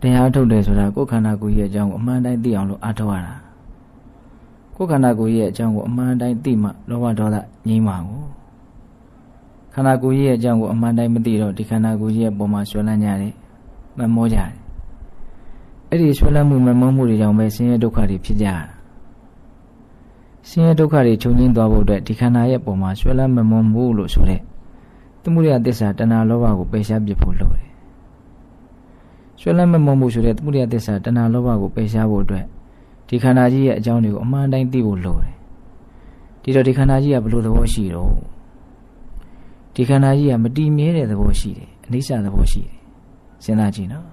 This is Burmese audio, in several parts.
တရားထုတ်တယ်ဆိုတာကိုယ်ခန္ဓာကိုယ်ရဲ့အကြောင်းကိုအမှန်တိုင်းသိအောင်လို့အားထုတ်ရတာကိုယ်ခန္ဓာကိုယ်ရဲ့အကြောင်းကိုအမှန်တိုင်းသိမှလောဘဒေါသငြိမ်းပါကိုခန္ဓာကိုယ်ရဲ့အကြောင်းကိုအမှန်တိုင်းမသိတော့ဒီခန္ဓာကိုယ်ရဲ့ပုံမှာဆွဲလန်းကြတယ်မမောကြတယ်အဲ့ဒီဆွဲလန်းမှုမမောမှုတွေကြောင့်ပဲဆင်းရဲဒုက္ခတွေဖြစ်ကြတာဆင်းရဲဒုက္ခတွေချုပ်ငြိမ်းသွားဖို့အတွက်ဒီခန္ဓာရဲ့ပုံမှာဆွဲလန်းမမောမှုလို့ဆိုတဲ့သမှုရသစ္စာတဏှာလောဘကိုပယ်ရှားပြဖို့လိုတယ် ဆွဲလန်းမမောမှုဆိုတဲ့သမှုရသစ္စာတဏှာလောဘကိုပယ်ရှားဖို့အတွက်ဒီခန္ဓာကြီးရဲ့အကြောင်းတွေကိုအမှန်တိုင်းသိဖို့လိုတယ်ဒီတော့ဒီခန္ဓာကြီးကဘယ်လိုသဘောရှိတော့ဒီခန္ဓာကြီးကမတည်မြဲတဲ့သဘောရှိတယ်အနိစ္စသဘောရှိတယ်စဉ်းစားကြည့်နော်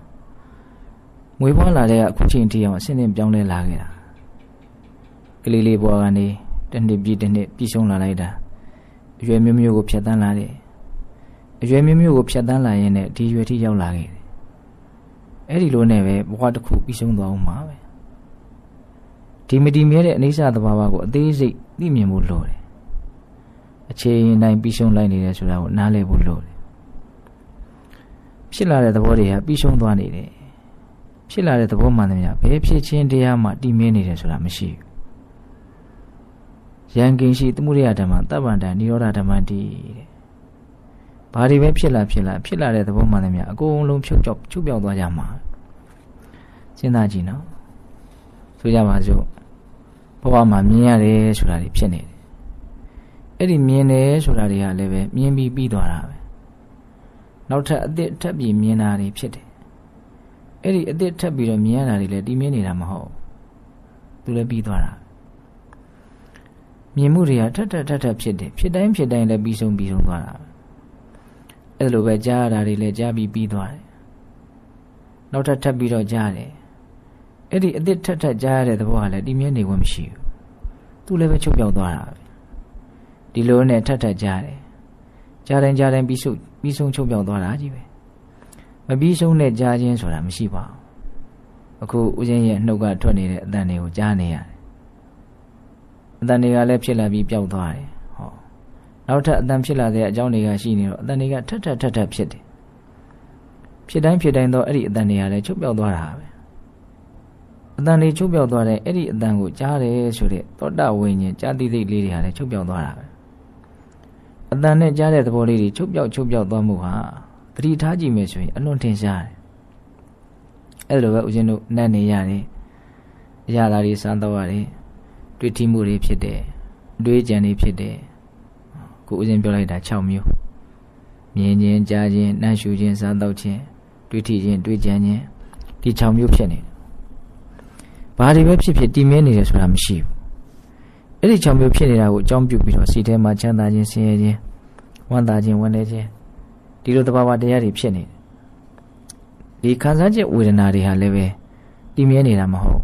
မွေးဖွားလာတဲ့အခုချိန်ထိအောင်အဆင့်နဲ့ပြောင်းလဲလာခဲ့တာကလေးလေးဘွားကနေတစ်နှစ်ပြီးတစ်နှစ်ပြီးဆုံးလာလိုက်တာအရွယ်မျိုးမျိုးကိုဖြတ်တန်းလာတယ်အရွယ်မျိုးမျိုးကိုဖြတ်တန်းလာရင်လည်းဒီရွယ်ထိရောက်လာခဲ့တယ် အဲ့ဒီလိုနဲ့ပဲဘဝတစ်ခုပြီးဆုံးသွားအောင်မှာပဲဒီမတည်မြဲတဲ့အနိစ္စသဘာဝကိုအသေးစိတ်သိမြင်ဖို့လိုတယ်အခြေရင်တိုင်းပြီးဆုံးလိုက်နေတယ်ဆိုတာကိုနားလည်ဖို့လိုတယ်ဖြစ်လာတဲ့သဘောတွေကပြီးဆုံးသွားနေတယ်ဖြစ်လာတဲ့သဘောမှန်တယ်များဘယ်ဖြစ်ချင်းတရားမှတည်မြဲနေတယ်ဆိုတာမရှိဘူးယံကိရှိသမှုရိယဓမ္မတပ္ပန္တနိရောဓဓမ္မတိတဲ့ ဘာတွေပဲဖြစ်လာဖြစ်လာဖြစ်လာတဲ့သဘောမှန်တယ်များအကုန်လုံးဖြုတ်ကြောက်ချုပ်ပြောက်သွားကြမှာစဉ်းစားကြည့်နော်ဆိုကြပါစို့ဘဝမှာမြင်ရတယ်ဆိုတာတွေဖြစ်နေတယ်အဲ့ဒီမြင်တယ်ဆိုတာတွေကလည်းပဲမြင်ပြီးပြီးသွားတာပဲနောက်ထပ်အသစ်ထပ်ပြီးမြင်တာတွေဖြစ်တယ်အဲ့ဒီအသစ်ထပ်ပြီးတော့မြင်ရတာတွေလည်းတည်မြဲနေတာမဟုတ်သူလည်းပြီးသွားတာမြင်မှုတွေကထပ်ထပ်ထပ်ထပ်ဖြစ်တယ်ဖြစ်တိုင်းဖြစ်တိုင်းလည်းပြီးဆုံးပြီးဆုံးသွားတာ အဲ့လိုပဲကြားရတာတွေလည်းကြားပြီးပြီးသွားတယ်နောက်ထပ်ထပ်ပြီးတော့ကြားတယ်အဲ့ဒီအသစ်ထက်ထက်ကြားရတဲ့သဘောကလည်းတည်မြဲနေဝင်မရှိဘူးသူလည်းပဲချုပ်ပြောက်သွားတာပဲဒီလိုနဲ့ထက်ထက်ကြားတယ်ကြားတိုင်းကြားတိုင်းပြီးဆုံးပြီးဆုံးချုပ်ပြောက်သွားတာကြီးပဲမပြီးဆုံးနဲ့ကြားခြင်းဆိုတာမရှိပါဘူးအခုဦးဇင်းရဲ့နှုတ်ကထွက်နေတဲ့အတန်တွေကိုကြားနေရတယ်အတန်တွေကလည်းဖြစ်လာပြီးပျောက်သွားတယ်ဟော နောက်ထပ်အတန်ဖြစ်လာတဲ့အကြောင်းတွေကရှိနေတော့အတန်တွေကထက်ထက်ထက်ထက်ဖြစ်တယ်ဖြစ်တိုင်းဖြစ်တိုင်းတော့အဲ့ဒီအတန်တွေကလည်းချုပ်ပြောက်သွားတာပဲအတန်လေးချုပ်ပြောက်သွားတဲ့အဲ့ဒီအတန်ကိုကြားတယ်ဆိုတဲ့သောတာဝိညာဉ်ကြားသိသိလေးတွေဟာလည်းချုပ်ပြောက်သွားတာပဲအတန်နဲ့ကြားတဲ့သဘောလေးတွေချုပ်ပြောက်ချုပ်ပြောက်သွားမှုဟာသတိထားကြည့်မယ်ဆိုရင်အလွန်ထင်ရှားတယ်အဲ့လိုပဲဦးဇင်းတို့နတ်နေရတယ်အရာဓာတွေစားတော့ရတယ်တွေ့ထိမှုတွေဖြစ်တယ်အတွေးကြံတွေဖြစ်တယ် ကိုဦးဇင်းပြောလိုက်တာ6မျိုးမြင်ခြင်းကြားခြင်းနှံ့ရှူခြင်းစားတော့ခြင်းတွေ့ထိခြင်းတွေ့ကြံခြင်းဒီ6မျိုးဖြစ်နေတယ်ဘာတွေပဲဖြစ်ဖြစ်တည်မြဲနေတယ်ဆိုတာမရှိဘူးအဲ့ဒီ6မျိုးဖြစ်နေတာကိုအကြောင်းပြုပြီးတော့စိတ်ထဲမှာချမ်းသာခြင်းဆင်းရဲခြင်းဝမ်းသာခြင်းဝမ်းနည်းခြင်းဒီလိုတဘာဝတရားတွေဖြစ်နေတယ်ဒီခံစားချက်ဝေဒနာတွေဟာလည်းပဲတည်မြဲနေတာမဟုတ်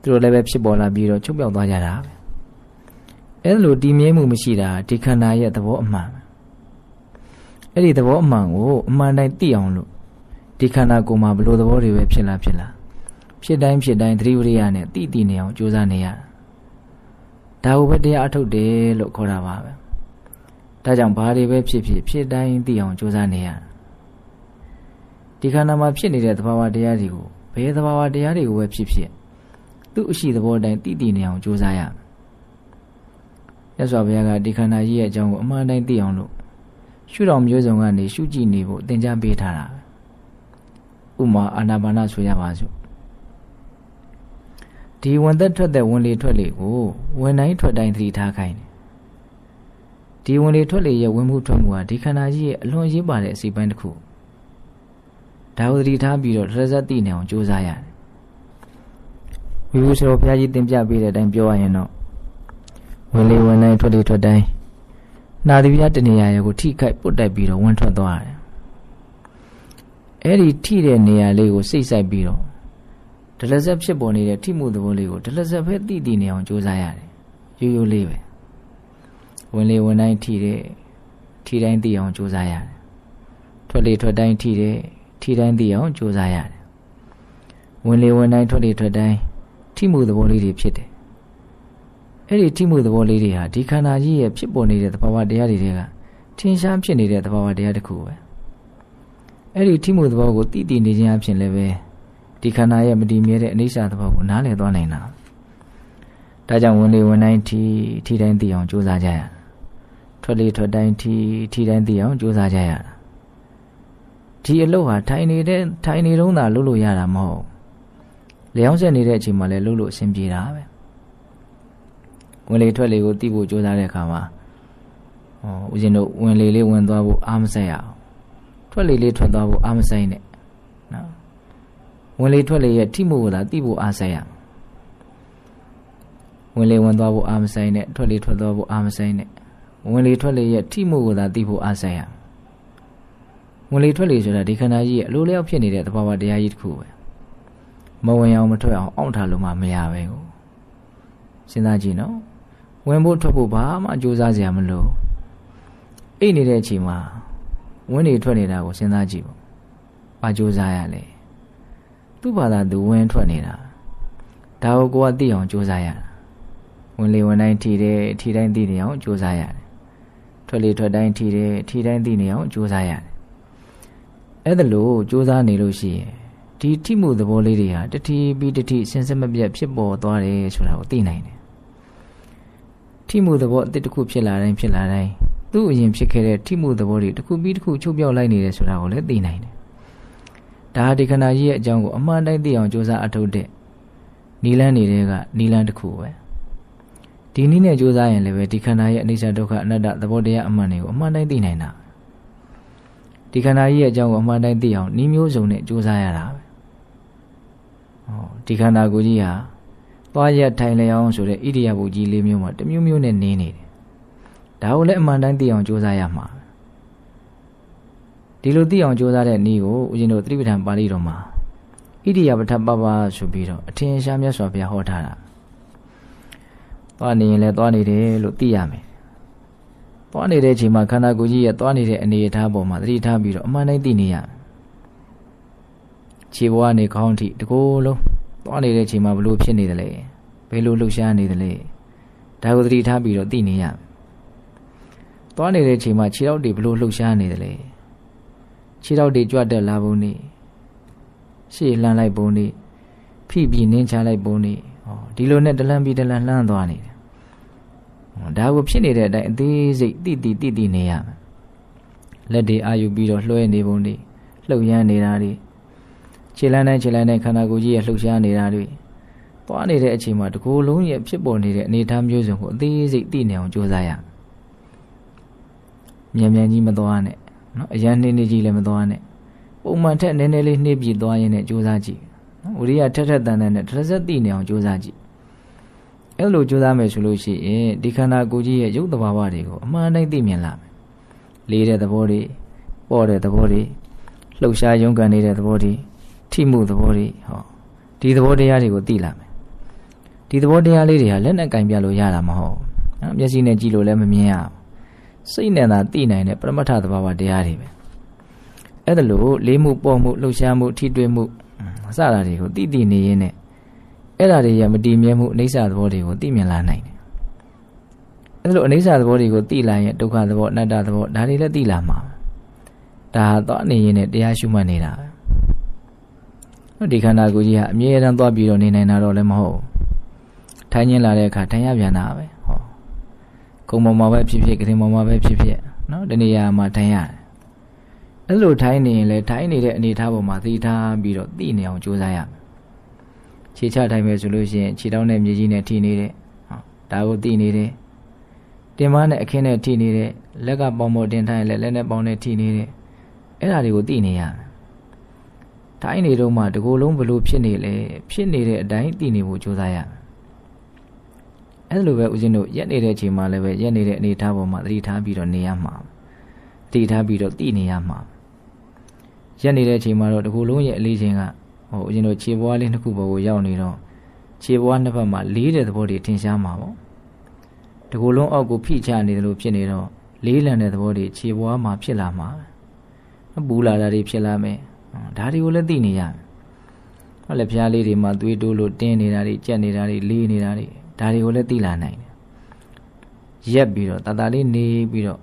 သူတို့လည်းပဲဖြစ်ပေါ်လာပြီးတော့ချုပ်ပြောက်သွားကြတာပဲ အဲ့လိုတည်မြဲမှုမရှိတာဒီခန္ဓာရဲ့သဘောအမှန်အဲ့ဒီသဘောအမှန်ကိုအမှန်တိုင်းသိအောင်လို့ဒီခန္ဓာကိုယ်မှာဘလို့သဘောတွေပဲဖြစ်လာဖြစ်လာဖြစ်တိုင်းဖြစ်တိုင်းသတိဝရိယနဲ့တိတိနေအောင်ကြိုးစားနေရတာဒါကိုပဲတရားအထုတ်တယ်လို့ခေါ်တာပါပဲဒါကြောင့်ဘာတွေပဲဖြစ်ဖြစ်ဖြစ်တိုင်းသိအောင်ကြိုးစားနေရဒီခန္ဓာမှာဖြစ်နေတဲ့သဘာဝတရားတွေကိုဘယ်သဘာဝတရားတွေကိုပဲဖြစ်ဖြစ်သူ့အရှိသဘောတိုင်းတိတိနေအောင်ကြိုးစားရမြ တ်စွာဘုရားကဒီခန္ဓာကြီးရဲ့အကြောင်းကိုအမှန်တိုင်းသိအောင်လို့ရှုတော်မျိုးစုံကနေရှုကြည့်နေဖို့သင်ကြားပေးထားတာဥမာအာနာပါနဆိုရပါစို့ဒီဝင်သက်ထွက်တဲ့ဝင်လေထွက်လေကိုဝင်တိုင်းထွက်တိုင်းသတိထားခိုင်းတယ်ဒီဝင်လေထွက်လေရဲ့ဝင်မှုထွက်မှုဟာဒီခန္ဓာကြီးရဲ့အလွန်ရေးပါတဲ့အစီပိုင်းတစ်ခုဒါဝသတိထားပြီးတော့ရဇတ်တိနေအောင်ကြိုးစားရတယ်ဝိဝုဆိုဘုရားကြီးသင်ပြပေးတဲ့အတိုင်းပြောရရင်တော့ ဝင်လေဝင်တိုင်းထွက်လေထွက်တိုင်းနာသီပြတနေရာရဲ့ကိုထိခိုက်ပုတ်တိုက်ပြီးတော့ဝင်ထွက်သွားတယ်အဲ့ဒီထိတဲ့နေရာလေးကိုစိတ်ဆိုင်ပြီးတော့ဒလဇက်ဖြစ်ပေါ်နေတဲ့ထိမှုသဘောလေးကိုဒလဇက်ပဲသိသိနေအောင်ကြိုးစားရတယ်ရိုးရိုးလေးပဲဝင်လေဝင်တိုင်းထိတဲ့ထိတိုင်းသိအောင်ကြိုးစားရတယ်ထွက်လေထွက်တိုင်းထိတဲ့ထိတိုင်းသိအောင်ကြိုးစားရတယ်ဝင်လေဝင်တိုင်းထွက်လေထွက်တိုင်းထိမှုသဘောလေးတွေဖြစ်တယ် အဲ့ဒီထိမှုသဘောလေးတွေဟာဒီခန္ဓာကြီးရဲ့ဖြစ်ပေါ်နေတဲ့သဘာဝတရားတွေတွေကထင်ရှားဖြစ်နေတဲ့သဘာဝတရားတစ်ခုပဲအဲ့ဒီထိမှုသဘောကိုသိသိနေခြင်းအဖြစ်လည်းပဲဒီခန္ဓာရဲ့မတည်မြဲတဲ့အနိစ္စသဘောကိုနားလည်သွားနိုင်တာဒါကြောင့်ဝင်လေဝင်တိုင်းထီထီတိုင်းသိအောင်ကြိုးစားကြရထွက်လေထွက်တိုင်းထီထီတိုင်းသိအောင်ကြိုးစားကြရဒီအလုပ်ဟာထိုင်နေတဲ့ထိုင်နေတုန်းသာလုပ်လို့ရတာမဟုတ်လျောင်းဆက်နေတဲ့အချိန်မှာလည်းလုပ်လို့အဆင်ပြေတာပဲ ဝင်လေထွက်လေကိုသိဖို့ကြိုးစားတဲ့အခါမှာဟောဦးဇင်းတို့ဝင်လေလေးဝင်သွားဖို့အားမဆက်ရအောင်ထွက်လေလေးထွက်သွားဖို့အားမဆိုင်နဲ့နော်ဝင်လေထွက်လေရဲ့ထိမှုကိုသာသိဖို့အားဆက်ရဝင်လေဝင်သွားဖို့အားမဆိုင်နဲ့ထွက်လေထွက်သွားဖို့အားမဆိုင်နဲ့ဝင်လေထွက်လေရဲ့ထိမှုကိုသာသိဖို့အားဆက်ရဝင်လေထွက်လေဆိုတာဒီခန္ဓာကြီးရဲ့အလိုလျောက်ဖြစ်နေတဲ့သဘာဝတရားကြီးတစ်ခုပဲမဝင်အောင်မထွက်အောင်အောင့်ထားလို့မှမရပဲကိုစဉ်းစားကြည့်နော် ဝင်ဖို့ထွက်ဖို့ဘာမှကြိုးစားစရာမလိုအိတ်နေတဲ့အချိန်မှာဝင်းနေထွက်နေတာကိုစဉ်းစားကြည့်ပေါ့။ဘာကြိုးစားရလဲ။သူ့ဘာသာသူဝင်းထွက်နေတာ။ဒါကိုကိုကသိအောင်ကြိုးစားရတာ။ဝင်လေဝင်တိုင်းထီတယ်ထီတိုင်းသိနေအောင်ကြိုးစားရတယ်။ထွက်လေထွက်တိုင်းထီတယ်ထီတိုင်းသိနေအောင်ကြိုးစားရတယ်။အဲ့ဒါလို့ကြိုးစားနေလို့ရှိရင်ဒီထိမှုသဘောလေးတွေဟာတတိပြီးတတိစဉ်ဆက်မပြတ်ဖြစ်ပေါ်သွားတယ်ဆိုတာကိုသိနိုင်တယ်။ ထိမှုသဘောအစ်တစ်ခုဖြစ်လာတိုင်းဖြစ်လာတိုင်းသူ့အရင်ဖြစ်ခဲ့တဲ့ထိမှုသဘောတွေတစ်ခုပြီးတစ်ခုချုပ်ပြောက်လိုက်နေတယ်ဆိုတာကိုလည်းသိနိုင်တယ်။ဒါဟာဒီခန္ဓာကြီးရဲ့အကြောင်းကိုအမှန်တိုင်းသိအောင်ကြိုးစားအထောက်တဲ့နီလန်းနေတဲ့ကနီလန်းတစ်ခုပဲ။ဒီနည်းနဲ့ကြိုးစားရင်လည်းပဲဒီခန္ဓာရဲ့အနိစ္စဒုက္ခအနတ္တသဘောတရားအမှန်တွေကိုအမှန်တိုင်းသိနိုင်တာ။ဒီခန္ဓာကြီးရဲ့အကြောင်းကိုအမှန်တိုင်းသိအောင်ဤမျိုးစုံနဲ့ကြိုးစားရတာပဲ။ဟောဒီခန္ဓာကိုယ်ကြီးဟာ သွားရထိုင်လျောင်းဆိုတဲ့ဣရိယာပုကြီးလေးမျိုးမှာတမျိုးမျိုးနဲ့နေနေတယ်ဒါကိုလည်းအမှန်တိုင်းသိအောင်ကြိုးစားရမှာဒီလိုသိအောင်ကြိုးစားတဲ့နည်းကိုဦးဇင်းတို့သတိပဋ္ဌာန်ပါဠိတော်မှာဣရိယာပဋ္ဌပပဆိုပြီးတော့အထင်ရှားမြတ်စွာဘုရားဟောထားတာသွားနေရင်လည်းသွားနေတယ်လို့သိရမယ်သွားနေတဲ့အချိန်မှာခန္ဓာကိုယ်ကြီးရဲ့သွားနေတဲ့အနေအထားပေါ်မှာသတိထားပြီးတော့အမှန်တိုင်းသိနေရခြေဘဝနေခေါင်းထိတကိုယ်လုံး သွားနေတဲ့အချိန်မှာဘလို့ဖြစ်နေတယ်လဲဘယ်လိုလှုပ်ရှားနေတယ်လဲဒါကိုသတိထားပြီးတော့သိနေရမယ်သွားနေတဲ့အချိန်မှာခြေထောက်တွေဘလို့လှုပ်ရှားနေတယ်လဲခြေထောက်တွေကြွတက်လာပုံနေရှေ့လှမ်းလိုက်ပုံနေဖိပြီးနင်းချလိုက်ပုံနေဟောဒီလိုနဲ့တလန်းပြီးတလန်းလှမ်းသွားနေတယ်ဒါကိုဖြစ်နေတဲ့အတိုင်းအသေးစိတ်တိတိတိတိနေရမယ်လက်တွေအာယူပြီးတော့လွှဲနေပုံနေလှုပ်ရမ်းနေတာတွေ ခြေလန်းတိုင်းခြေလန်းတိုင်းခန္ဓာကိုယ်ကြီးရဲ့လှုပ်ရှားနေတာတွေသွားနေတဲ့အချိန်မှာတကူလုံးရဲ့ဖြစ်ပေါ်နေတဲ့အနေအထားမျိုးစုံကိုအသေးစိတ်သိနေအောင်ကြိုးစားရမယ်မြန်မြန်ကြီးမသွားနဲ့နော်အရန်နှင်းနေကြီးလည်းမသွားနဲ့ပုံမှန်ထက်နည်းနည်းလေးနှိပ်ပြီးသွားရင်လည်းကြိုးစားကြည့်နော်ဝိရိယထက်ထက်တန်တန်နဲ့တစ်ဆက်သိနေအောင်ကြိုးစားကြည့်အဲ့လိုကြိုးစားမယ်ဆိုလို့ရှိရင်ဒီခန္ဓာကိုယ်ကြီးရဲ့ရုပ်တဘာဝတွေကိုအမှန်တိုင်းသိမြင်လာမယ်လေးတဲ့သဘောတွေပေါ့တဲ့သဘောတွေလှုပ်ရှားရုန်းကန်နေတဲ့သဘောတွေ ထိမှုသဘောတွေဟောဒီသဘောတရားတွေကိုသိလာမယ်ဒီသဘောတရားလေးတွေဟာလက်နဲ့ကင်ပြလို့ရတာမဟုတ်နော်မျက်စိနဲ့ကြည့်လို့လည်းမမြင်ရဘူးစိတ်နဲ့သာသိနိုင်တဲ့ပရမတ္ထသဘာဝတရားတွေပဲအဲ့ဒါလို့လေးမှုပေါ်မှုလှုပ်ရှားမှုထိတွေ့မှုအစတာတွေကိုသိသိနေရင်းနဲ့အဲ့ဒါတွေရမတည်မြဲမှုအိဋ္ဌသဘောတွေကိုသိမြင်လာနိုင်တယ်အဲ့လိုအိဋ္ဌသဘောတွေကိုသိလာရင်ဒုက္ခသဘောအနတ္တသဘောဒါတွေလည်းသိလာမှာဒါဟာသွားနေရင်လည်းတရားရှုမှတ်နေတာပဲ ဒီခန္ဓာကိုယ်ကြီးဟာအမြဲတမ်းသွားပြီးတော့နေနိုင်တာတော့လည်းမဟုတ်ထိုင်ခြင်းလာတဲ့အခါထိုင်ရပြန်တာပဲကုံပေါ်မှာပဲဖြစ်ဖြစ်ကရင်ပေါ်မှာပဲဖြစ်ဖြစ်နော်တနေရာမှာထိုင်ရတယ်အဲ့လိုထိုင်နေရင်လည်းထိုင်နေတဲ့အနေအထားပေါ်မှာသိထားပြီးတော့သိနေအောင်ကြိုးစားရမယ်ခြေချထိုင်မယ်ဆိုလို့ရှိရင်ခြေတောင်းနဲ့မြေကြီးနဲ့ထိနေတဲ့ဟောဒါကိုသိနေတယ်တင်မနဲ့အခင်းနဲ့ထိနေတဲ့လက်ကပေါင်ပေါ်တင်ထိုင်လဲလက်နဲ့ပေါင်နဲ့ထိနေတဲ့အဲ့ဒါတွေကိုသိနေရမယ် ထိုင်နေတော့မှတကူလုံးဘလို့ဖြစ်နေလဲဖြစ်နေတဲ့အတိုင်းသိနေဖို့ကြိုးစားရမယ်အဲ့လိုပဲဦးဇင်းတို့ရက်နေတဲ့အချိန်မှာလည်းပဲရက်နေတဲ့အနေအထားပေါ်မှာသတိထားပြီးတော့နေရမှာသတိထားပြီးတော့သိနေရမှာရက်နေတဲ့အချိန်မှာတော့ဒီခုလုံးရဲ့အလေးချိန်ကဟိုဦးဇင်းတို့ခြေပွားလေးနှစ်ခုပေါ်ကိုရောက်နေတော့ခြေပွားနှစ်ဖက်မှာလေးတဲ့သဘောတွေထင်ရှားမှာပေါ့ဒီခုလုံးအောက်ကိုဖိချနေတယ်လို့ဖြစ်နေတော့လေးလံတဲ့သဘောတွေခြေပွားမှာဖြစ်လာမှာပူလာတာတွေဖြစ်လာမယ် ဒါတွေကိုလည်းသိနေရမယ်ဟောလေဖျားလေးတွေမှာသွေးတိုးလို့တင်းနေတာတွေကြက်နေတာတွေလေးနေတာတွေဒါတွေကိုလည်းသိလာနိုင်တယ်ရက်ပြီးတော့တတလေးနေပြီးတော့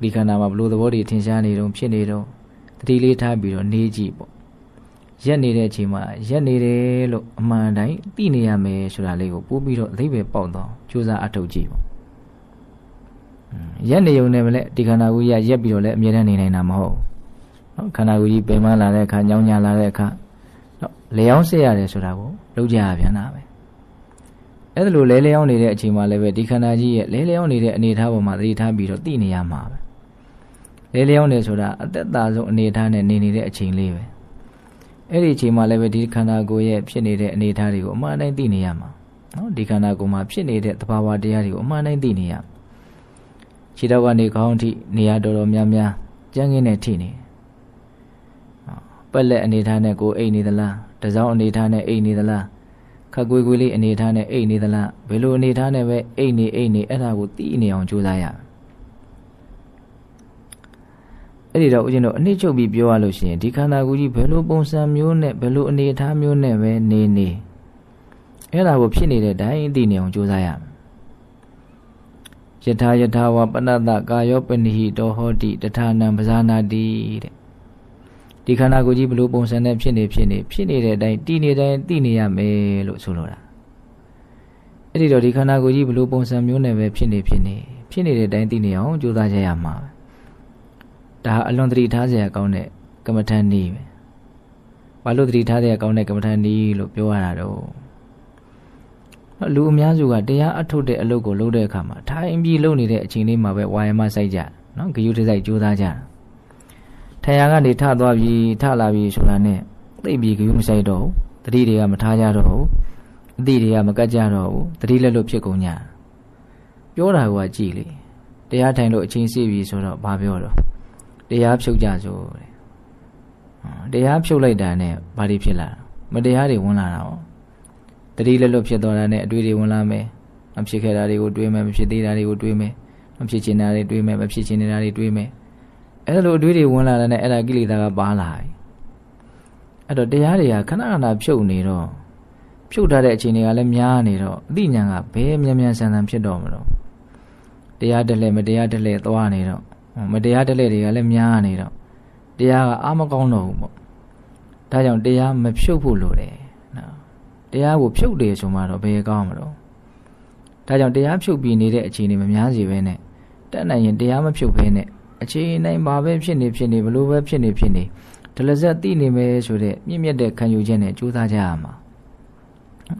ဒီခန္ဓာမှာဘလို့သဘောတွေထင်ရှားနေတုံးဖြစ်နေတုံးတတိလေးထားပြီးတော့နေကြည့်ပေါ့ရက်နေတဲ့အချိန်မှာရက်နေတယ်လို့အမှန်တိုင်းသိနေရမယ်ဆိုတာလေးကိုပို့ပြီးတော့အသိပဲပေါက်တော့ကြိုးစားအထောက်ကြည့်ပေါ့ရက်နေုံနဲ့မလဲဒီခန္ဓာကိုယ်ကြီးရက်ပြီးတော့လည်းအမြဲတမ်းနေနိုင်တာမဟုတ်နော် ခန္ဓာကိုယ်ကြီးပင်မလာတဲ့အခါညောင်းညာလာတဲ့အခါနော်လေအောင်ဆက်ရတယ်ဆိုတာကိုလုံးကြရပြန်တာပဲအဲ့ဒါလိုလဲလဲအောင်နေတဲ့အချိန်မှာလည်းပဲဒီခန္ဓာကြီးရဲ့လဲလဲအောင်နေတဲ့အနေအထားပေါ်မှာသတိထားပြီးတော့သိနေရမှာပဲလဲလဲအောင်နေဆိုတာအသက်တာဆုံးအနေအထားနဲ့နေနေတဲ့အချိန်လေးပဲအဲ့ဒီအချိန်မှာလည်းပဲဒီခန္ဓာကိုယ်ရဲ့ဖြစ်နေတဲ့အနေအထားတွေကိုအမှန်တိုင်းသိနေရမှာနော်ဒီခန္ဓာကိုယ်မှာဖြစ်နေတဲ့သဘာဝတရားတွေကိုအမှန်တိုင်းသိနေရခြေတော့ကနေခေါင်းထိနေရာတော်တော်များများကြမ်းကင်းနဲ့ထိနေ ပက်လက်အနေထားနဲ့ကိုအိတ်နေသလားတစောင်းအနေထားနဲ့အိတ်နေသလားခက်ကွေးကွေးလေးအနေထားနဲ့အိတ်နေသလားဘယ်လိုအနေထားနဲ့ပဲအိတ်နေအိတ်နေအဲ့ဒါကိုသိနေအောင်ကြိုးစားရအဲ့ဒီတော့ဦးဇင်းတို့အနည်းချုပ်ပြီးပြောရလို့ရှိရင်ဒီခန္ဓာကိုယ်ကြီးဘယ်လိုပုံစံမျိုးနဲ့ဘယ်လိုအနေအထားမျိုးနဲ့ပဲနေနေအဲ့ဒါကိုဖြစ်နေတဲ့ဒိုင်းသိနေအောင်ကြိုးစားရမယ်ယထာယထာဝပနတကာယောပနိဟိတောဟောတိတထာနံပဇာနာတိတဲ့ ဒီခန္ဓာကိုယ်ကြီးဘလို့ပုံစံနဲ့ဖြစ်နေဖြစ်နေဖြစ်နေတဲ့အတိုင်းတည်နေတိုင်းသိနေရမယ်လို့ဆိုလိုတာအဲ့ဒီတော့ဒီခန္ဓာကိုယ်ကြီးဘလို့ပုံစံမျိုးနဲ့ပဲဖြစ်နေဖြစ်နေဖြစ်နေတဲ့အတိုင်းသိနေအောင်ကြိုးစားကြရမှာပဲဒါအလွန်တတိထားစရာကောင်းတဲ့ကမ္မထန်နည်းပဲဘာလို့တတိထားစရာကောင်းတဲ့ကမ္မထန်နည်းလို့ပြောရတာတော့လူအများစုကတရားအထုတ်တဲ့အလုပ်ကိုလုပ်တဲ့အခါမှာထိုင်ပြီးလုပ်နေတဲ့အချိန်လေးမှာပဲဝါယမစိုက်ကြနော်ဂယုတစိုက်ကြိုးစားကြတာ ထိုင်ရာကနေထသွားပြီထလာပြီဆိုတာနဲ့သိပြီဂယုမဆိုင်တော့ဘူးတတိတွေကမထားကြတော့ဘူးအတိတွေကမကတ်ကြတော့ဘူးတတိလက်လို့ဖြစ်ကုန်ကြပြောတာကကြည်လေတရားထိုင်လို့အချိန်စီပြီဆိုတော့ဘာပြောတော့တရားဖြုတ်ကြဆိုတဲ့တရားဖြုတ်လိုက်တာနဲ့ဘာတွေဖြစ်လာမတရားတွေဝင်လာတာဟောတတိလက်လို့ဖြစ်သွားတာနဲ့အတွေ့တွေဝင်လာမယ်မဖြစ်ခဲ့တာတွေကိုတွေးမယ်မဖြစ်သေးတာတွေကိုတွေးမယ်မဖြစ်ချင်တာတွေတွေးမယ်မဖြစ်ချင်နေတာတွေတွေးမယ် အဲ့လိုအတွေးတွေဝင်လာတဲ့နဲ့အဲ့ဒါကိလေသာကပါလာပြီအဲ့တော့တရားတွေကခဏခဏဖြုတ်နေတော့ဖြုတ်ထားတဲ့အချိန်တွေကလည်းများနေတော့အသိဉာဏ်ကဘယ်မြန်မြန်ဆန်ဆန်ဖြစ်တော့မလို့တရားတက်လဲမတရားတက်လဲသွားနေတော့မတရားတက်လဲတွေကလည်းများနေတော့တရားကအာမကောင်းတော့ဘူးပေါ့ဒါကြောင့်တရားမဖြုတ်ဖို့လိုတယ်နော်တရားကိုဖြုတ်တယ်ဆိုမှတော့ဘယ်ကောင်းမလို့ဒါကြောင့်တရားဖြုတ်ပြီးနေတဲ့အချိန်တွေမများစီပဲနဲ့တက်နိုင်ရင်တရားမဖြုတ်ဘဲနဲ့ အချိန်တိုင်းဘာပဲဖြစ်နေဖြစ်နေဘလို့ပဲဖြစ်နေဖြစ်နေဒလဇက်သိနေမယ်ဆိုတဲ့မြင့်မြတ်တဲ့ခံယူချက်နဲ့ကြိုးစားကြရမှာ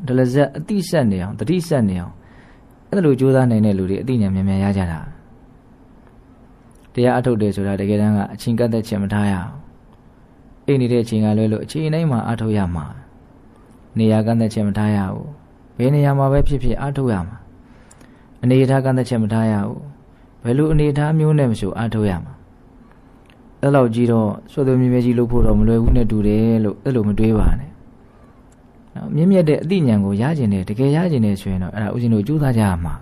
ဒလဇက်အတိဆက်နေအောင်တတိဆက်နေအောင်အဲ့လိုကြိုးစားနိုင်တဲ့လူတွေအသိဉာဏ်မြန်မြန်ရကြတာတရားအထုတ်တယ်ဆိုတာတကယ်တမ်းကအချိန်ကတ်သက်ချက်မထားရအောင်အိမ်နေတဲ့အချိန်ကလွဲလို့အချိန်တိုင်းမှာအထုတ်ရမှာနေရာကန့်သက်ချက်မထားရဘူးဘယ်နေရာမှာပဲဖြစ်ဖြစ်အထုတ်ရမှာအနေအထားကန့်သက်ချက်မထားရဘူး ဘယ်လိုအနေအထားမျိုးနဲ့မဆိုအထုတ်ရမှာအဲ့လောက်ကြီးတော့ဆွေသွေးမြဲမြဲကြီးလုပ်ဖို့တော့မလွယ်ဘူးနဲ့တူတယ်လို့အဲ့လိုမတွေးပါနဲ့နော်မြင့်မြတ်တဲ့အသိဉာဏ်ကိုရကျင်တယ်တကယ်ရကျင်တယ်ဆိုရင်တော့အဲ့ဒါဥစဉ်တို့ကြိုးစားကြရမှာ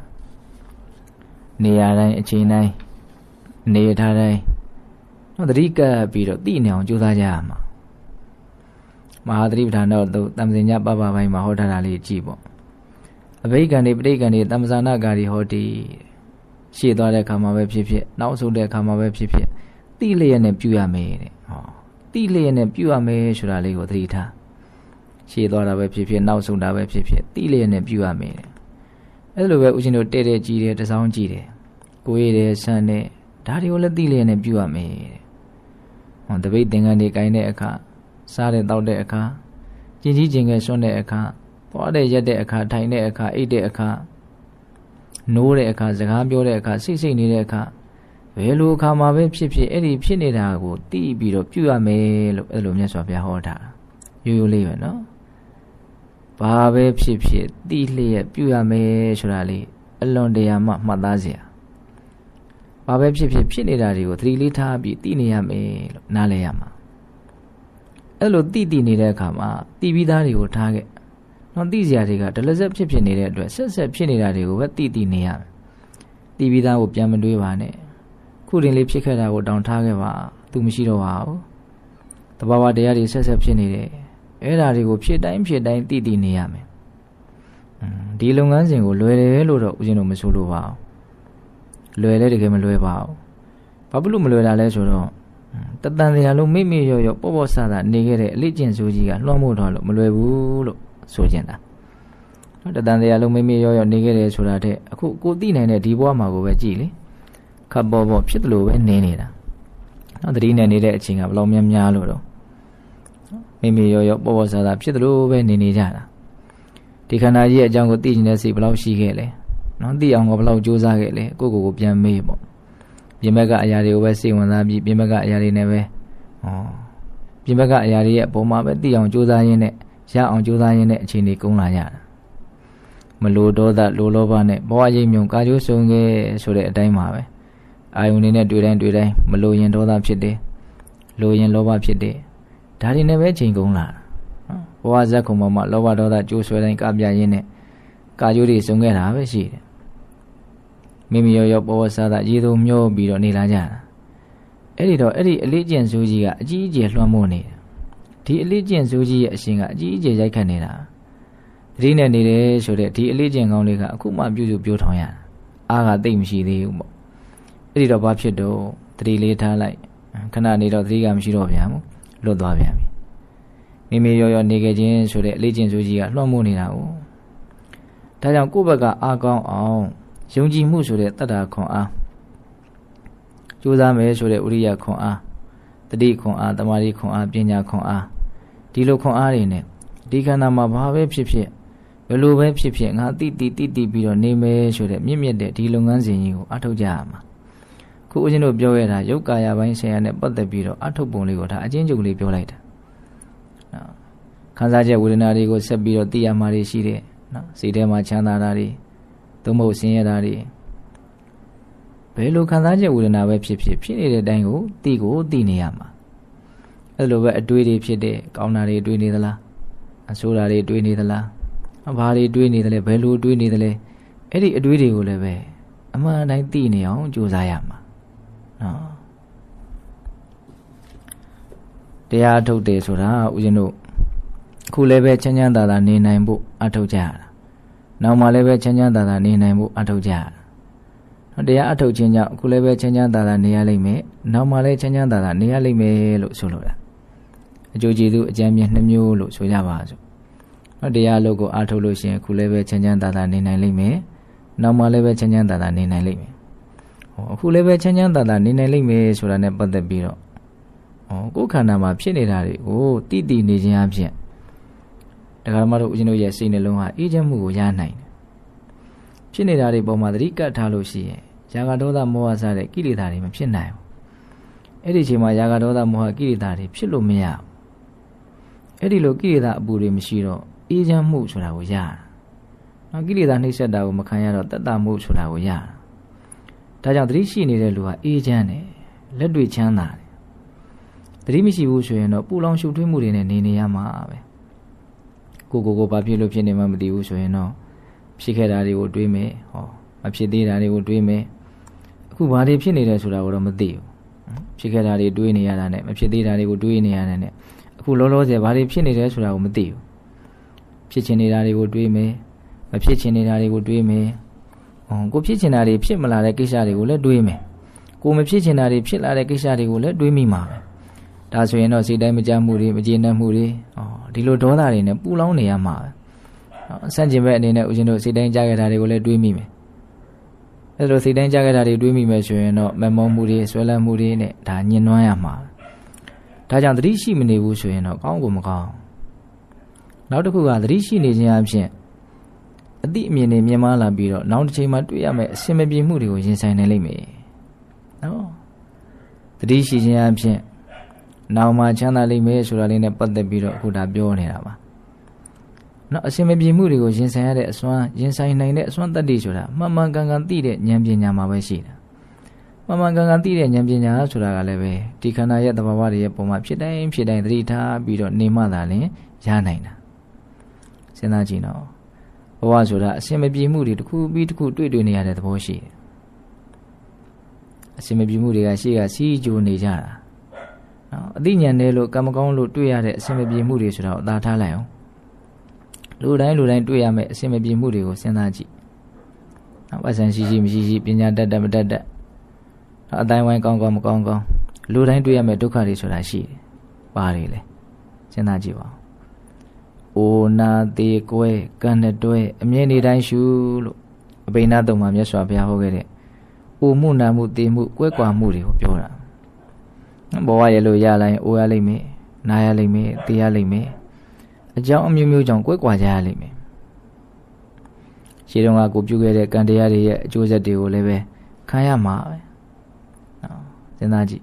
နေရာတိုင်းအချိန်တိုင်းနေထားတိုင်းနော်တတိကပ်ပြီးတော့သိနေအောင်ကြိုးစားကြရမှာမဟာသတိပဋ္ဌာန်တော့သူတမ္ပဇင်ညပပပိုင်းမှာဟောထားတာလေးကြည့်ပေါ့အဘိက္ခံတွေပဋိက္ခံတွေတမ္ပဇာနာကာရီဟောတိ ရှေ့သွားတဲ့ခါမှာပဲဖြစ်ဖြစ်နောက်ဆုံးတဲ့ခါမှာပဲဖြစ်ဖြစ်တိလျက်နဲ့ပြုရမယ်တဲ့ဟောတိလျက်နဲ့ပြုရမယ်ဆိုတာလေးကိုသတိထားရှေ့သွားတာပဲဖြစ်ဖြစ်နောက်ဆုံးတာပဲဖြစ်ဖြစ်တိလျက်နဲ့ပြုရမယ်တဲ့အဲ့လိုပဲဦးဇင်းတို့တဲ့တဲ့ကြည်တယ်တစောင်းကြည်တယ်ကိုရည်တယ်ဆန်းတယ်ဒါတွေကိုလည်းတိလျက်နဲ့ပြုရမယ်တဲ့ဟောတပိတ်သင်္ကန်းတွေကိုင်းတဲ့အခါစားတဲ့တောက်တဲ့အခါကျင်ကြီးကျင်ငယ်ဆွန့်တဲ့အခါသွားတဲ့ရက်တဲ့အခါထိုင်တဲ့အခါအိတ်တဲ့အခါ နိုးတဲ့အခါစကားပြောတဲ့အခါစိတ်စိတ်နေတဲ့အခါဘယ်လိုအခါမှာပဲဖြစ်ဖြစ်အဲ့ဒီဖြစ်နေတာကိုသိပြီးတော့ပြုရမယ်လို့အဲ့လိုမြတ်စွာဘုရားဟောတာရိုးရိုးလေးပဲနော်ဘာပဲဖြစ်ဖြစ်သိလျက်ပြုရမယ်ဆိုတာလေးအလွန်တရာမှမှတ်သားစရာဘာပဲဖြစ်ဖြစ်ဖြစ်နေတာတွေကိုသတိလေးထားပြီးသိနေရမယ်လို့နားလည်ရမှာအဲ့လိုသိသိနေတဲ့အခါမှာသိပြီးသားတွေကိုထားခဲ့ နော်သိစရာတွေကဒလဆက်ဖြစ်ဖြစ်နေတဲ့အတွက်ဆက်ဆက်ဖြစ်နေတာတွေကိုပဲသိသိနေရမယ်သိပြီးသားကိုပြန်မတွေးပါနဲ့ခုတင်လေးဖြစ်ခဲ့တာကိုတောင်းထားခဲ့ပါသူမရှိတော့ပါဘူးတဘာဝတရားတွေဆက်ဆက်ဖြစ်နေတယ်အဲ့ဓာတွေကိုဖြစ်တိုင်းဖြစ်တိုင်းသိသိနေရမယ်ဒီလုပ်ငန်းစဉ်ကိုလွယ်တယ်လို့တော့ဦးဇင်းတို့မဆိုလိုပါဘူးလွယ်လဲတကယ်မလွယ်ပါဘူးဘာဖြစ်လို့မလွယ်တာလဲဆိုတော့တတန်တရားလုံးမိမိရော့ရော့ပေါ့ပေါ့ဆဆနေခဲ့တဲ့အလေးကျင့်စိုးကြီးကလွှမ်းမိုးတော့လို့မလွယ်ဘူးလို့ ဆိုကျင်တာနော်တတန်တရားလုံးမိမိရော့ရော့နေခဲ့တယ်ဆိုတာတဲ့အခုကိုသိနိုင်တဲ့ဒီဘဝမှာကိုပဲကြည်လေခပ်ပေါ်ပေါ်ဖြစ်တယ်လို့ပဲနေနေတာနော်တတိနဲ့နေတဲ့အချိန်ကဘယ်လောက်များများလို့တော့မိမိရော့ရော့ပေါ့ပေါ့ဆဆဖြစ်တယ်လို့ပဲနေနေကြတာဒီခန္ဓာကြီးရဲ့အကြောင်းကိုသိနေတဲ့စိတ်ဘယ်လောက်ရှိခဲ့လဲနော်သိအောင်ကဘယ်လောက်ကြိုးစားခဲ့လဲကိုယ့်ကိုယ်ကိုပြန်မေးပေါ့ပြင်ဘက်ကအရာတွေကိုပဲစိတ်ဝင်စားပြီးပြင်ဘက်ကအရာတွေနဲ့ပဲဩပြင်ဘက်ကအရာတွေရဲ့အပေါ်မှာပဲသိအောင်ကြိုးစားရင်းနဲ့ ရအောင်ကြိုးစားရင်းနဲ့အခြေအနေကုန်းလာရတာမလိုဒေါသလိုလောဘနဲ့ဘဝရိပ်မြုံကာကျိုးဆုံးခဲ့ဆိုတဲ့အတိုင်းပါပဲအာယုန်နေနဲ့တွေ့တိုင်းတွေ့တိုင်းမလိုရင်ဒေါသဖြစ်တယ်လိုရင်လောဘဖြစ်တယ်ဒါတွေနဲ့ပဲချိန်ကုန်လာဘဝဇက်ခုံပေါ်မှာလောဘဒေါသကြိုးဆွဲတိုင်းကပြရင်းနဲ့ကာကျိုးတွေဆုံးခဲ့တာပဲရှိတယ်မိမိရောရောပေါ်ပေါ်ဆာသာရေသူမျောပြီးတော့နေလာကြတာအဲ့ဒီတော့အဲ့ဒီအလေးကျင့်စိုးကြီးကအကြီးအကျယ်လွှမ်းမိုးနေတယ် ဒီအလေးကျင့်စိုးကြီးရဲ့အရှင်ကအကြီးအကျယ်ရိုက်ခတ်နေတာတတိနဲ့နေတယ်ဆိုတဲ့ဒီအလေးကျင့်ကောင်းလေးကအခုမှပြုစုပြောထောင်ရတာအားကတိတ်မရှိသေးဘူးပေါ့အဲ့ဒီတော့ဘာဖြစ်တော့တတိလေးထားလိုက်ခဏနေတော့တတိကမရှိတော့ဗျာမို့လွတ်သွားပြန်ပြီမိမိရောရောနေခဲ့ခြင်းဆိုတဲ့အလေးကျင့်စိုးကြီးကလွှမ်းမိုးနေတာ哦ဒါကြောင့်ကိုယ့်ဘက်ကအားကောင်းအောင်ယုံကြည်မှုဆိုတဲ့တတ္တာခွန်အားကြိုးစားမယ်ဆိုတဲ့ဥရိယခွန်အား တတိခွန်အားတမာတိခွန်အားပညာခွန်အားဒီလိုခွန်အားတွေနဲ့ဒီခန္ဓာမှာဘာပဲဖြစ်ဖြစ်ဘယ်လိုပဲဖြစ်ဖြစ်ငါတိတိတိတိပြီးတော့နေမယ်ဆိုတဲ့မြင့်မြတ်တဲ့ဒီလုပ်ငန်းစဉ်ကြီးကိုအထောက်ကြရမှာခုဦးဇင်းတို့ပြောရတာယုတ်ကာယပိုင်းဆရာနဲ့ပတ်သက်ပြီးတော့အထောက်ပုံလေးကိုဒါအချင်းချုပ်လေးပြောလိုက်တာနော်ခံစားချက်ဝေဒနာတွေကိုဆက်ပြီးတော့သိရမှာတွေရှိတယ်နော်စိတ်ထဲမှာချမ်းသာတာတွေသို့မဟုတ်ဆင်းရဲတာတွေ ဘယ်လိုခံစားချက်ဝေဒနာပဲဖြစ်ဖြစ်ဖြစ်နေတဲ့အတိုင်းကိုသိကိုသိနေရမှာအဲ့လိုပဲအတွေးတွေဖြစ်တဲ့ကောင်းတာတွေတွေးနေသလားအဆိုးတာတွေတွေးနေသလားဘာတွေတွေးနေသလဲဘယ်လိုတွေးနေသလဲအဲ့ဒီအတွေးတွေကိုလည်းပဲအမှန်တိုင်းသိနေအောင်ကြိုးစားရမှာနော်တရားထုတ်တယ်ဆိုတာဦးဇင်းတို့အခုလည်းပဲချမ်းချမ်းသာသာနေနိုင်ဖို့အထုတ်ကြရတာနောက်မှလည်းပဲချမ်းချမ်းသာသာနေနိုင်ဖို့အထုတ်ကြရတာ တရားအထုတ်ခြင်းကြောင့်အခုလည်းပဲချမ်းချမ်းသာသာနေရလိမ့်မယ်နောက်မှလည်းချမ်းချမ်းသာသာနေရလိမ့်မယ်လို့ဆိုလိုတာအကျိုးကျေးဇူးအကျမ်းမြတ်နှမျိုးလို့ဆိုကြပါစို့နော်တရားအလုပ်ကိုအထုတ်လို့ရှိရင်အခုလည်းပဲချမ်းချမ်းသာသာနေနိုင်လိမ့်မယ်နောက်မှလည်းပဲချမ်းချမ်းသာသာနေနိုင်လိမ့်မယ်ဟောအခုလည်းပဲချမ်းချမ်းသာသာနေနိုင်လိမ့်မယ်ဆိုတာနဲ့ပတ်သက်ပြီးတော့ဟောကိုယ်ခန္ဓာမှာဖြစ်နေတာတွေကိုတိတိနေခြင်းအဖြစ်တရားဓမ္မတို့ဦးဇင်းတို့ရဲ့စိတ်နှလုံးဟာအေးချမ်းမှုကိုရနိုင်တယ်ဖြစ်နေတာတွေပေါ်မှာသတိကပ်ထားလို့ရှိရင် ຢာကဒေါသမောဟစတဲ့ကိလေသာတွေမဖြစ်နိုင်ဘူးအဲ့ဒီအချိန်မှာຢာကဒေါသမောဟကိလေသာတွေဖြစ်လို့မရဘူးအဲ့ဒီလိုကိလေသာအပူတွေမရှိတော့အေးချမ်းမှုဆိုတာကိုရတာနော်ကိလေသာနှိမ့်ဆက်တာကိုမခံရတော့တတ်တာမှုဆိုတာကိုရတာဒါကြောင့်သတိရှိနေတဲ့လူဟာအေးချမ်းတယ်လက်တွေ့ချမ်းသာတယ်သတိမရှိဘူးဆိုရင်တော့ပူလောင်ရှုပ်ထွေးမှုတွေနဲ့နေနေရမှာပဲကိုကိုကိုဘာဖြစ်လို့ဖြစ်နေမှမသိဘူးဆိုရင်တော့ဖြစ်ခဲ့တာတွေကိုတွေးမယ်ဟောမဖြစ်သေးတာတွေကိုတွေးမယ်အ ခုဘာတွေဖြစ်နေတယ်ဆိုတာကိုတော့မသိဘူးဖြစ်ခဲ့တာတွေတွေးနေရတာနဲ့မဖြစ်သေးတာတွေကိုတွေးနေရတာနဲ့အခုလောလောဆယ်ဘာတွေဖြစ်နေတယ်ဆိုတာကိုမသိဘူးဖြစ်ချင်နေတာတွေကိုတွေးမယ်မဖြစ်ချင်နေတာတွေကိုတွေးမယ်ဟောကိုဖြစ်ချင်တာတွေဖြစ်မလာတဲ့ကိစ္စတွေကိုလည်းတွေးမယ်ကိုမဖြစ်ချင်တာတွေဖြစ်လာတဲ့ကိစ္စတွေကိုလည်းတွေးမိမှာပဲဒါဆိုရင်တော့စိတ်တိုင်းမကြမှုတွေမကျေနပ်မှုတွေဩဒီလိုဒေါသတွေနဲ့ပူလောင်နေရမှာပဲဆန့်ကျင်ဘက်အနေနဲ့ဦးဇင်းတို့စိတ်တိုင်းကြားခဲ့တာတွေကိုလည်းတွေးမိမယ် အဲလိုစိတ်တိုင်းကြားခဲ့တာတွေတွေးမိမယ်ဆိုရင်တော့မမောမှုတွေဆွဲလန်းမှုတွေနဲ့ဒါညှဉ်းနှွမ်းရမှာဒါကြောင့်သတိရှိမနေဘူးဆိုရင်တော့ကောင်းကိုမကောင်းနောက်တစ်ခုကသတိရှိနေခြင်းအပြင်အတိအမြင်နဲ့မြင်မလာပြီးတော့နောက်တစ်ချိန်မှာတွေ့ရမယ့်အစင်မပြေမှုတွေကိုရင်ဆိုင်နိုင်လိမ့်မယ်နော်သတိရှိခြင်းအပြင်နောက်မှချမ်းသာလိမ့်မယ်ဆိုတာလေးနဲ့ပတ်သက်ပြီးတော့အခုဒါပြောနေတာပါ နော်အစင်မပြေမှုတွေကိုရင်ဆိုင်ရတဲ့အစွမ်းရင်ဆိုင်နိုင်တဲ့အစွမ်းတတ္တိဆိုတာမှန်မှန်ကန်ကန်သိတဲ့ဉာဏ်ပညာမှာပဲရှိတာမှန်မှန်ကန်ကန်သိတဲ့ဉာဏ်ပညာဆိုတာကလည်းပဲဒီခန္ဓာရဲ့သဘာဝတွေရဲ့ပုံမှာဖြစ်တိုင်းဖြစ်တိုင်းသတိထားပြီးတော့နေမှသာလျှင်ရနိုင်တာစဉ်းစားကြည့်နော်ဘဝဆိုတာအစင်မပြေမှုတွေတစ်ခုပြီးတစ်ခုတွေ့တွေ့နေရတဲ့သဘောရှိတယ်အစင်မပြေမှုတွေကရှေ့ကစီးကြိုနေကြတာနော်အသိဉာဏ်နဲ့လို့ကံမကောင်းလို့တွေ့ရတဲ့အစင်မပြေမှုတွေဆိုတာကိုအသာထားလိုက်အောင် လူတိုင်းလူတိုင်းတွေ့ရမယ့်အစင်မပြေမှုတွေကိုစဉ်းစားကြည့်နော်ပတ်စံရှိရှိမရှိရှိပညာတတ်တတ်မတတ်တတ်နော်အတိုင်းဝိုင်းကောင်းကောင်းမကောင်းကောင်းလူတိုင်းတွေ့ရမယ့်ဒုက္ခတွေဆိုတာရှိတယ်ပါတယ်လေစဉ်းစားကြည့်ပါဦးအိုနာသေးကွဲကံနဲ့တွဲအမြဲနေတိုင်းရှုလို့အဘိနာတုံမှာမြတ်စွာဘုရားဟောခဲ့တဲ့အိုမှုနာမှုတေမှုကွဲကွာမှုတွေကိုပြောတာဘဝရဲ့လို့ရလိုက်အိုရလိမ့်မယ်နားရလိမ့်မယ်တေးရလိမ့်မယ် အကြောင်းအမျိုးမျိုးကြောင့်ကွဲကွာကြရလိမ့်မယ်ရှင်းတော့ကကိုပြုခဲ့တဲ့ကံတရားတွေရဲ့အကျိုးဆက်တွေကိုလည်းပဲခံရမှာပဲနော်စဉ်းစားကြည့်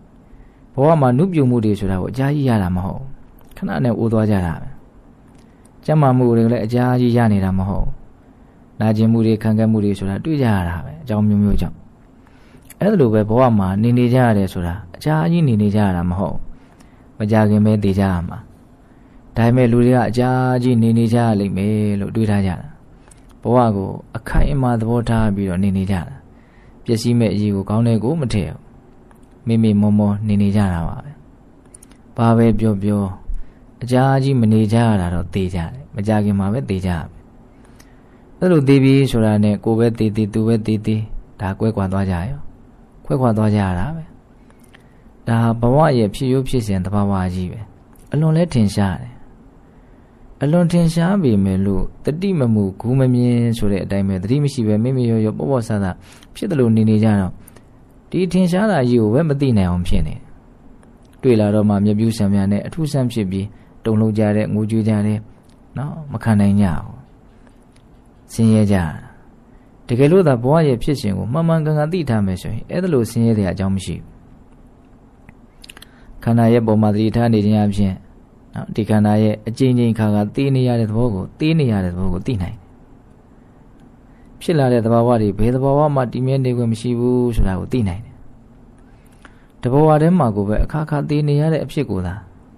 ဘဝမှာနုပြုမှုတွေဆိုတာကိုအကြာကြီးရတာမဟုတ်ခဏနဲ့အိုးသွားကြတာပဲကျမ်းမာမှုတွေလည်းအကြာကြီးရနေတာမဟုတ်နာကျင်မှုတွေခံခဲ့မှုတွေဆိုတာတွေ့ကြရတာပဲအကြောင်းမျိုးမျိုးကြောင့်အဲ့ဒါလိုပဲဘဝမှာနေနေကြရတယ်ဆိုတာအကြာကြီးနေနေကြရတာမဟုတ်မကြခင်ပဲသိကြရမှာ ဒါပေမဲ့လူတွေကအကြာကြီးနေနေကြရလိမ့်မယ်လို့တွေးထားကြတာဘဝကိုအခိုင်အမာသဘောထားပြီးတော့နေနေကြတာပျက်စီးမဲ့အရေးကိုကောင်းတဲ့ကိုမထည့်ဘူးမိမိမောမောနေနေကြတာပါပဲဘာပဲပြောပြောအကြာကြီးမနေကြရတာတော့သိကြတယ်မကြခင်မှာပဲသိကြရမယ်အဲ့လိုသိပြီဆိုတာနဲ့ကိုပဲသိသိသူပဲသိသိဒါကွဲကွာသွားကြရောခွဲခွာသွားကြရတာပဲဒါဘဝရဲ့ဖြစ်ရိုးဖြစ်စဉ်တဘာဝကြီးပဲအလွန်လဲထင်ရှားတယ် အလွန်ထင်ရှားပေမဲ့လို့တတိမမှုဂူမမြင်ဆိုတဲ့အတိုင်းပဲတတိမရှိပဲမိမိရောရောပေါ့ပေါ့ဆဆဖြစ်တယ်လို့နေနေကြတော့ဒီထင်ရှားတာကြီးကိုပဲမသိနိုင်အောင်ဖြစ်နေတွေ့လာတော့မှမျက်ပြူးဆံများနဲ့အထူးဆန်းဖြစ်ပြီးတုံလုံးကြတဲ့ငိုကြွေးကြတဲ့နော်မခံနိုင်ကြဘူးဆင်းရဲကြတာတကယ်လို့သာဘဝရဲ့ဖြစ်စဉ်ကိုမှန်မှန်ကန်ကန်သိထားမယ်ဆိုရင်အဲ့ဒါလို့ဆင်းရဲတဲ့အကြောင်းမရှိဘူးခန္ဓာရဲ့ပုံမှာသတိထားနေခြင်းအပြင် နော်ဒီခန္ဓာရဲ့အကျဉ်းချင်းခါကသိနေရတဲ့သဘောကိုသိနေရတဲ့သဘောကိုသိနိုင်တယ်ဖြစ်လာတဲ့သဘာဝတွေဘယ်သဘာဝမှတည်မြဲနေခွင့်မရှိဘူးဆိုတာကိုသိနိုင်တယ်တဘောဝထဲမှာကိုပဲအခါခါသိနေရတဲ့အဖြစ်ကိုသာ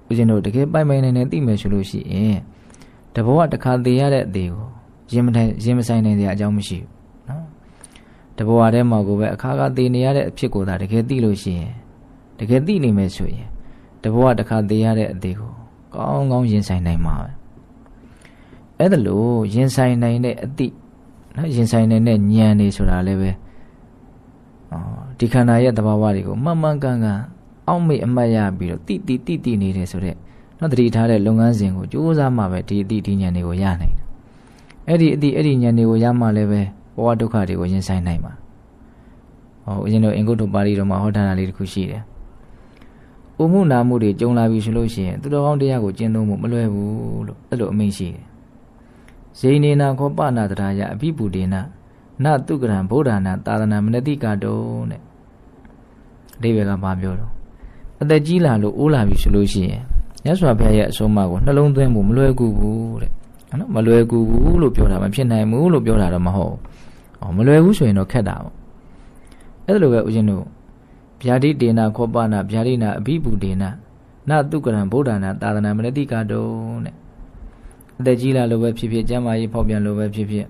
ဦးဇင်းတို့တကယ်ပိုင်ပိုင်နိုင်နိုင်သိမယ်ဆိုလို့ရှိရင်တဘောဝတစ်ခါသိရတဲ့အသေးကိုရင်မထိုင်ရင်မဆိုင်နိုင်တဲ့အကြောင်းမရှိဘူးနော်တဘောဝထဲမှာကိုပဲအခါခါသိနေရတဲ့အဖြစ်ကိုသာတကယ်သိလို့ရှိရင်တကယ်သိနေမယ်ဆိုရင်တဘောဝတစ်ခါသိရတဲ့အသေးကို ကောင်းကောင်းရင်ဆိုင်နိုင်မှာပဲအဲ့ဒါလို့ရင်ဆိုင်နိုင်တဲ့အသည့်နော်ရင်ဆိုင်နိုင်တဲ့ဉာဏ်နေဆိုတာလည်းပဲအော်ဒီခန္ဓာရဲ့သဘာဝတွေကိုမှန်မှန်ကန်ကန်အောက်မေ့အမှတ်ရပြီးတော့တိတိတိတိနေတယ်ဆိုတော့နော်တတိထားတဲ့လုပ်ငန်းစဉ်ကိုကြိုးစားမှပဲဒီအသည့်ဒီဉာဏ်တွေကိုရနိုင်တယ်အဲ့ဒီအသည့်အဲ့ဒီဉာဏ်တွေကိုရမှလည်းပဲဘဝဒုက္ခတွေကိုရင်ဆိုင်နိုင်မှာဟောဦးဇင်းတို့အင်္ဂုတ္တပါဠိတော်မှာဟောထားတာလေးတစ်ခုရှိတယ် ဥမှုနာမှုတွေကြုံလာပြီဆိုလို့ရှိရင်သူတော်ကောင်းတရားကိုကျင့်သုံးမှုမလွယ်ဘူးလို့အဲ့လိုအမိန့်ရှိတယ်ဇိနေနာခောပနာတရာယအဘိပုဒေနနတုကရံဗုဒ္ဓနာသာသနာမနတိကတုံးတဲ့အဓိပ္ပာယ်ကဘာပြောတော့အသက်ကြီးလာလို့အိုးလာပြီဆိုလို့ရှိရင်မြတ်စွာဘုရားရဲ့အဆုံးအမကိုနှလုံးသွင်းဖို့မလွယ်ကူဘူးတဲ့နော်မလွယ်ကူဘူးလို့ပြောတာမဖြစ်နိုင်ဘူးလို့ပြောတာတော့မဟုတ်ဘူး။အော်မလွယ်ဘူးဆိုရင်တော့ခက်တာပေါ့။အဲ့ဒါလိုပဲဦးဇင်းတို့ ဗျာတိတေနာခောပနာဗျာတိနာအဘိပုဒေနနတုကရံဗုဒ္ဓနာသာသနာမနတိကတုံးတဲ့အသက်ကြီးလာလို့ပဲဖြစ်ဖြစ်ကျမ်းမာရေးဖောက်ပြန်လို့ပဲဖြစ်ဖြစ်